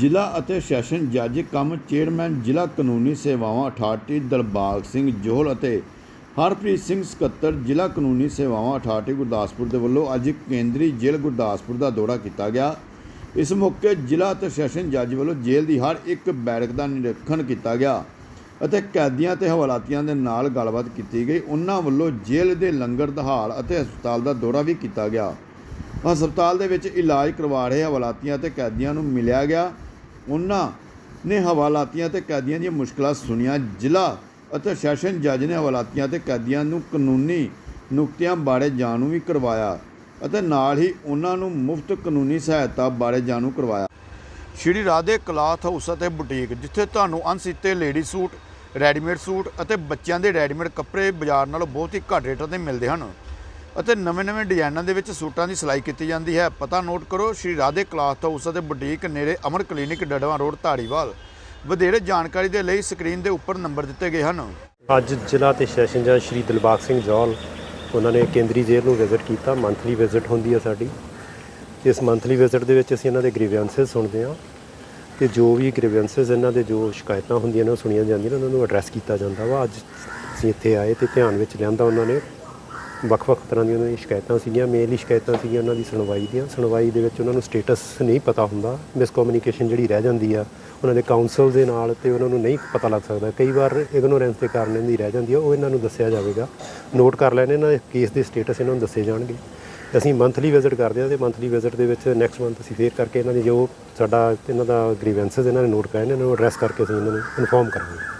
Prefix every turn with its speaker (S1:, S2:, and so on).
S1: ਜ਼ਿਲ੍ਹਾ ਅਤੇ ਸੈਸ਼ਨ ਜੱਜ ਕਮ ਚੇਅਰਮੈਨ ਜ਼ਿਲ੍ਹਾ ਕਾਨੂੰਨੀ ਸੇਵਾਵਾਂ ਅਥਾਰਟੀ ਦਲਬਾਗ ਸਿੰਘ ਜੋਹਲ ਅਤੇ ਹਰਪ੍ਰੀਤ ਸਿੰਘ ਸਕੱਤਰ ਜ਼ਿਲ੍ਹਾ ਕਾਨੂੰਨੀ ਸੇਵਾਵਾਂ ਅਥਾਰਟੀ ਗੁਰਦਾਸਪੁਰ ਦੇ ਵੱਲੋਂ ਅੱਜ ਕੇਂਦਰੀ ਜੇਲ੍ਹ ਗੁਰਦਾਸਪੁਰ ਦਾ ਦੌਰਾ ਕੀਤਾ ਗਿਆ। ਇਸ ਮੌਕੇ ਜ਼ਿਲ੍ਹਾ ਅਤੇ ਸੈਸ਼ਨ ਜੱਜ ਵੱਲੋਂ ਜੇਲ੍ਹ ਦੀ ਹਰ ਇੱਕ ਬੈਰਕ ਦਾ ਨਿਰੀਖਣ ਕੀਤਾ ਗਿਆ ਅਤੇ ਕੈਦੀਆਂ ਤੇ ਹਵਾਲਾਤੀਆਂ ਦੇ ਨਾਲ ਗੱਲਬਾਤ ਕੀਤੀ ਗਈ। ਉਹਨਾਂ ਵੱਲੋਂ ਜੇਲ੍ਹ ਦੇ ਲੰਗਰ ਦਹਾਲ ਅਤੇ ਹਸਪਤਾਲ ਦਾ ਦੌਰਾ ਵੀ ਕੀਤਾ ਗਿਆ। ਹਸਪਤਾਲ ਦੇ ਵਿੱਚ ਇਲਾਜ ਕਰਵਾ ਰਹੇ ਹਵਾਲਾਤੀਆਂ ਤੇ ਕੈਦੀਆਂ ਨੂੰ ਮਿਲਿਆ ਗਿਆ। ਉਹਨਾਂ ਨੇ ਹਵਾਲਾਤੀਆਂ ਤੇ ਕੈਦੀਆਂ ਦੀਆਂ ਮੁਸ਼ਕਲਾਂ ਸੁਣੀਆਂ। ਜ਼ਿਲ੍ਹਾ ਅਤੇ ਸੈਸ਼ਨ ਜੱਜ ਨੇ ਹਵਾਲਾਤੀਆਂ ਤੇ ਕੈਦੀਆਂ ਨੂੰ ਕਾਨੂੰਨੀ ਨੁਕਤਿਆਂ ਬਾਰੇ ਜਾਣੂ ਵੀ ਕਰਵਾਇਆ ਅਤੇ ਨਾਲ ਹੀ ਉਹਨਾਂ ਨੂੰ ਮੁਫਤ ਕਾਨੂੰਨੀ ਸਹਾਇਤਾ ਬਾਰੇ ਜਾਣੂ ਕਰਵਾਇਆ। ਸ਼੍ਰੀ ਰਾਧੇ ਕਲਾਥ ਹਾਊਸ ਅਤੇ ਬੁਟੀਕ, ਜਿੱਥੇ ਤੁਹਾਨੂੰ ਅਣਸੀਤੇ ਲੇਡੀ ਸੂਟ, ਰੈਡੀਮੇਡ ਸੂਟ ਅਤੇ ਬੱਚਿਆਂ ਦੇ ਰੈਡੀਮੇਡ ਕੱਪੜੇ ਬਾਜ਼ਾਰ ਨਾਲੋਂ ਬਹੁਤ ਹੀ ਘੱਟ ਰੇਟਾਂ ਤੇ ਮਿਲਦੇ ਹਨ। ਅਤੇ ਨਵੇਂ-ਨਵੇਂ ਡਿਜ਼ਾਈਨਾਂ ਦੇ ਵਿੱਚ ਸੂਟਾਂ ਦੀ ਸਿਲਾਈ ਕੀਤੀ ਜਾਂਦੀ ਹੈ। ਪਤਾ ਨੋਟ ਕਰੋ, ਸ਼੍ਰੀ ਰਾਧੇ ਕਲਾਥ ਹਾਊਸ ਅਤੇ ਬੁਟੀਕ ਨੇੜੇ ਅਮਰ ਕਲੀਨਿਕ ਡੜਵਾ ਰੋਡ, ਧਾਰੀਵਾਲ। ਵਧੇਰੇ ਜਾਣਕਾਰੀ ਦੇ ਲਈ ਸਕਰੀਨ ਦੇ ਉੱਪਰ ਨੰਬਰ ਦਿੱਤੇ ਗਏ ਹਨ।
S2: ਅੱਜ ਜ਼ਿਲ੍ਹਾ ਤੇ ਸੈਸ਼ਨ ਜੱਜ ਸ਼੍ਰੀ ਦਿਲਬਾਗ ਸਿੰਘ ਜੌਲ ਉਹਨਾਂ ਨੇ ਕੇਂਦਰੀ ਜੇਲ੍ਹ ਨੂੰ ਵਿਜ਼ਿਟ ਕੀਤਾ। ਮੰਥਲੀ ਵਿਜ਼ਿਟ ਹੁੰਦੀ ਹੈ ਸਾਡੀ। ਇਸ ਮੰਥਲੀ ਵਿਜ਼ਿਟ ਦੇ ਵਿੱਚ ਅਸੀਂ ਇਹਨਾਂ ਦੇ ਗ੍ਰੀਵੈਂਸਸ ਸੁਣਦੇ ਹਾਂ। ਤੇ ਜੋ ਵੀ ਗ੍ਰੀਵੈਂਸਸ ਇਹਨਾਂ ਦੇ ਜੋ ਸ਼ਿਕਾਇਤਾਂ ਹੁੰਦੀਆਂ ਨੇ, ਉਹ ਸੁਣੀਆਂ ਜਾਂਦੀਆਂ ਨੇ, ਉਹਨਾਂ ਨੂੰ ਐਡਰੈਸ ਕੀਤਾ ਜਾਂਦਾ ਵਾ। ਅੱਜ ਅਸੀਂ ਇੱਥੇ ਆਏ ਤੇ ਧਿਆਨ ਵਿੱਚ ਲਿਆਂਦਾ ਉਹਨਾਂ ਨੇ। ਵੱਖ-ਵੱਖ ਤਰ੍ਹਾਂ ਦੀਆਂ ਉਹਨਾਂ ਦੀਆਂ ਸ਼ਿਕਾਇਤਾਂ ਸੀਗੀਆਂ, ਮੇਨਲੀ ਸ਼ਿਕਾਇਤਾਂ ਸੀਗੀਆਂ ਉਹਨਾਂ ਦੀ ਸੁਣਵਾਈ ਦੀਆਂ। ਸੁਣਵਾਈ ਦੇ ਵਿੱਚ ਉਹਨਾਂ ਨੂੰ ਸਟੇਟਸ ਨਹੀਂ ਪਤਾ ਹੁੰਦਾ ਮਿਸਕਮਿਊਨੀਕੇਸ਼ਨ ਜਿਹੜੀ ਰਹਿ ਜਾਂਦੀ ਆ, ਉਹਨਾਂ ਦੇ ਕਾਉਂਸਲ ਦੇ ਨਾਲ ਤੇ ਉਹਨਾਂ ਨੂੰ ਨਹੀਂ ਪਤਾ ਲੱਗ ਸਕਦਾ। ਕਈ ਵਾਰ ਇਗਨੋਰੈਂਸ ਦੇ ਕਾਰਨ ਇਹਦੀ ਰਹਿ ਜਾਂਦੀ ਆ, ਉਹ ਇਹਨਾਂ ਨੂੰ ਦੱਸਿਆ ਜਾਵੇਗਾ। ਨੋਟ ਕਰ ਲੈਣੇ, ਇਹਨਾਂ ਦੇ ਕੇਸ ਦੇ ਸਟੇਟਸ ਇਹਨਾਂ ਨੂੰ ਦੱਸੇ ਜਾਣਗੇ। ਅਸੀਂ ਮੰਥਲੀ ਵਿਜ਼ਿਟ ਕਰਦੇ ਹਾਂ ਤੇ ਮੰਥਲੀ ਵਿਜ਼ਿਟ ਦੇ ਵਿੱਚ ਨੈਕਸਟ ਮੰਥ ਅਸੀਂ ਫੇਰ ਕਰਕੇ ਇਹਨਾਂ ਦੀ ਜੋ ਸਾਡਾ, ਇਹਨਾਂ ਦਾ ਗ੍ਰੀਵੈਂਸਸ ਇਹਨਾਂ ਨੇ ਨੋਟ ਕਰਾਏ ਨੇ, ਇਹਨਾਂ ਨੂੰ ਐਡਰੈਸ ਕਰਕੇ ਅਸੀਂ ਇਹਨਾਂ ਨੂੰ ਇਨਫੋਰਮ ਕਰਾਂਗੇ।